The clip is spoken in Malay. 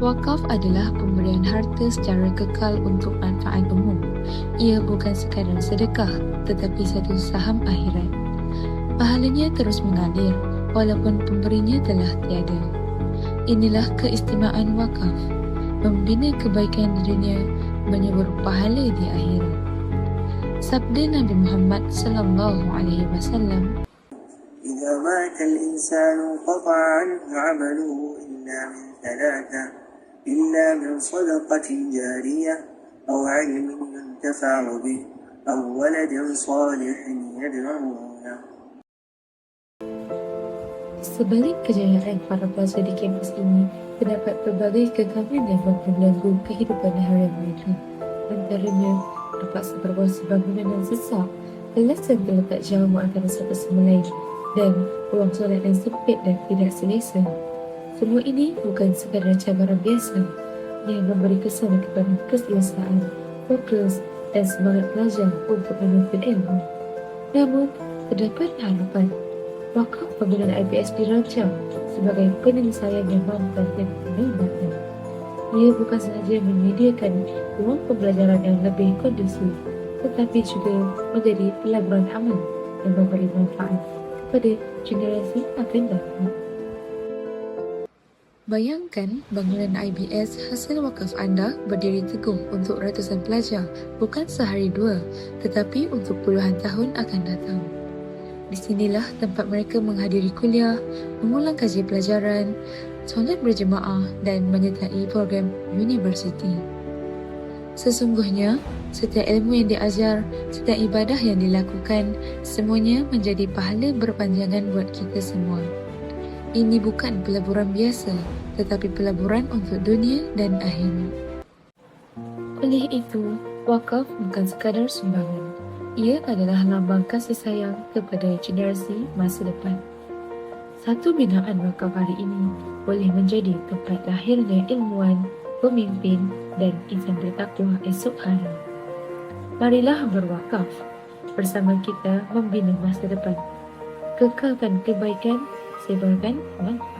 Wakaf adalah pemberian harta secara kekal untuk manfaat umum. Ia bukan sekadar sedekah tetapi satu saham akhirat. Pahalanya terus mengalir walaupun pemberinya telah tiada. Inilah keistimewaan wakaf. Membina kebaikan di dunia menyebut pahala di akhirat. Sabda Nabi Muhammad sallallahu alaihi wasallam إذا مات الإنسان انقطع عنه عمله إلا من ثلاثة إلا من صدقة جارية أو علم ينتفع به أو ولد صالح يدعو له Sebalik kejayaan para pelajar di kampus ini, terdapat pelbagai kegagalan yang mengganggu kehidupan harian mereka. Antaranya, terpaksa berbuat bangunan yang sesak, kelas yang terletak jauh antara satu sama lain, dan ruang solat yang sempit dan tidak selesa. Semua ini bukan sekadar cabaran biasa yang memberi kesan kepada keselesaan, fokus dan semangat pelajar untuk menuntut ilmu. Namun, terdapat harapan Wakaf penggunaan IPS dirancang sebagai penyelesaian yang mampan dan menyenangkan. Ia bukan sahaja menyediakan ruang pembelajaran yang lebih kondusif, tetapi juga menjadi pelaburan aman yang memberi manfaat kepada generasi akan datang. Bayangkan bangunan IBS hasil wakaf anda berdiri teguh untuk ratusan pelajar bukan sehari dua tetapi untuk puluhan tahun akan datang. Di sinilah tempat mereka menghadiri kuliah, mengulang kaji pelajaran, solat berjemaah dan menyertai program universiti. Sesungguhnya, setiap ilmu yang diajar, setiap ibadah yang dilakukan, semuanya menjadi pahala berpanjangan buat kita semua. Ini bukan pelaburan biasa, tetapi pelaburan untuk dunia dan akhirat. Oleh itu, wakaf bukan sekadar sumbangan. Ia adalah lambang kasih sayang kepada generasi masa depan. Satu binaan wakaf hari ini boleh menjadi tempat lahirnya ilmuwan, pemimpin dan insan bertakwa esok hari. Marilah berwakaf bersama kita membina masa depan. Kekalkan kebaikan, sebarkan manfaat.